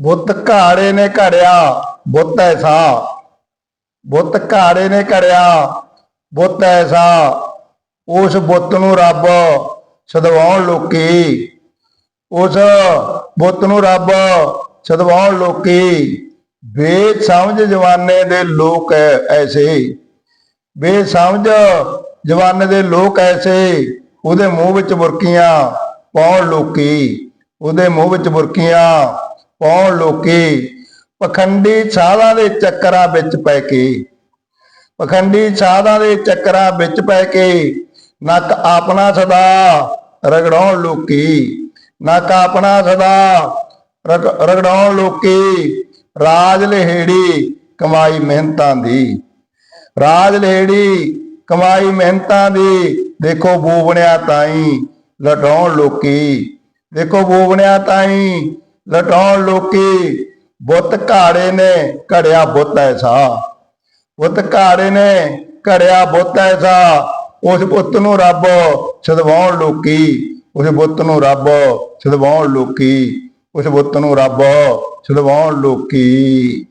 ਬੁੱਤ ਘਾੜੇ ਨੇ ਘੜਿਆ, ਬੁੱਤ ਐਸਾ। ਬੁੱਤ ਘਾੜੇ ਨੇ ਘੜਿਆ, ਬੁੱਤ ਐਸਾ। ਉਸ ਬੁੱਤ ਨੂੰ ਰੱਬ ਸਦਵਾਉਣ ਲੋਕੀ, ਉਸ ਬੁੱਤ ਨੂੰ ਰੱਬ ਸਦਵਾਉਣ ਲੋਕੀ। ਵੇਦ ਸਮਝ ਜਵਾਨੇ ਦੇ ਲੋਕ ਐ- ਐਸੇ। ਵੇ ਸਮਝ ਜਵਾਨੇ ਦੇ ਲੋਕ ਐਸੇ, ਉਹਦੇ ਮੂੰਹ ਵਿੱਚ ਬੁਰਕੀਆਂ ਪਾਉਣ ਲੋਕੀ। ਉਹਦੇ ਮੂੰਹ ਵਿੱਚ ਬੁਰਕੀਆਂ ਪਾਉਣ ਲੋਕੀ ਪਖੰਡੀ ਸਾਧਾਂ ਦੇ ਚੱਕਰਾਂ ਵਿੱਚ ਪੈ ਕੇ, ਪਖੰਡੀ ਸਾਧਾਂ ਦੇ ਚੱਕਰਾਂ ਵਿੱਚ ਪੈ ਕੇ ਨੱਕ ਆਪਣਾ ਸਦਾ ਰਗੜਾਉਣ ਲੋਕੀ, ਨੱਕ ਆਪਣਾ ਸਦਾ ਰਗੜਾਉਣ ਲੋਕੀ ਰਾਜ ਲਹੇੜੀ ਕਮਾਈ ਮਿਹਨਤਾਂ ਦੀ, ਰਾਜ ਲਹਿੜੀ ਕਮਾਈ ਮਿਹਨਤਾਂ ਦੀ, ਦੇਖੋ ਬੂਬਣਿਆ ਤਾਈ ਲਟਾਉਣ ਲੋਕੀ, ਦੇਖੋ ਬੂਬਣਿਆ ਤਾਈ ਲਟਾਉਣ ਲੋਕੀ, ਬੁੱਤ ਘਾੜੇ ਨੇ, ਘੜਿਆ ਬੁੱਤ ਐਸਾ। ਬੁੱਤ ਘਾੜੇ ਨੇ, ਘੜਿਆ ਬੁੱਤ ਐਸਾ। ਉਸ ਬੁੱਤ ਨੂੰ ਰੱਬ ਸਦਵਾਉਣ ਲੋਕੀ, ਉਸ ਬੁੱਤ ਨੂੰ ਰੱਬ ਸਦਵਾਉਣ ਲੋਕੀ, ਉਸ ਬੁੱਤ ਨੂੰ ਰੱਬ ਸਦਵਾਉਣ ਲੋਕੀ।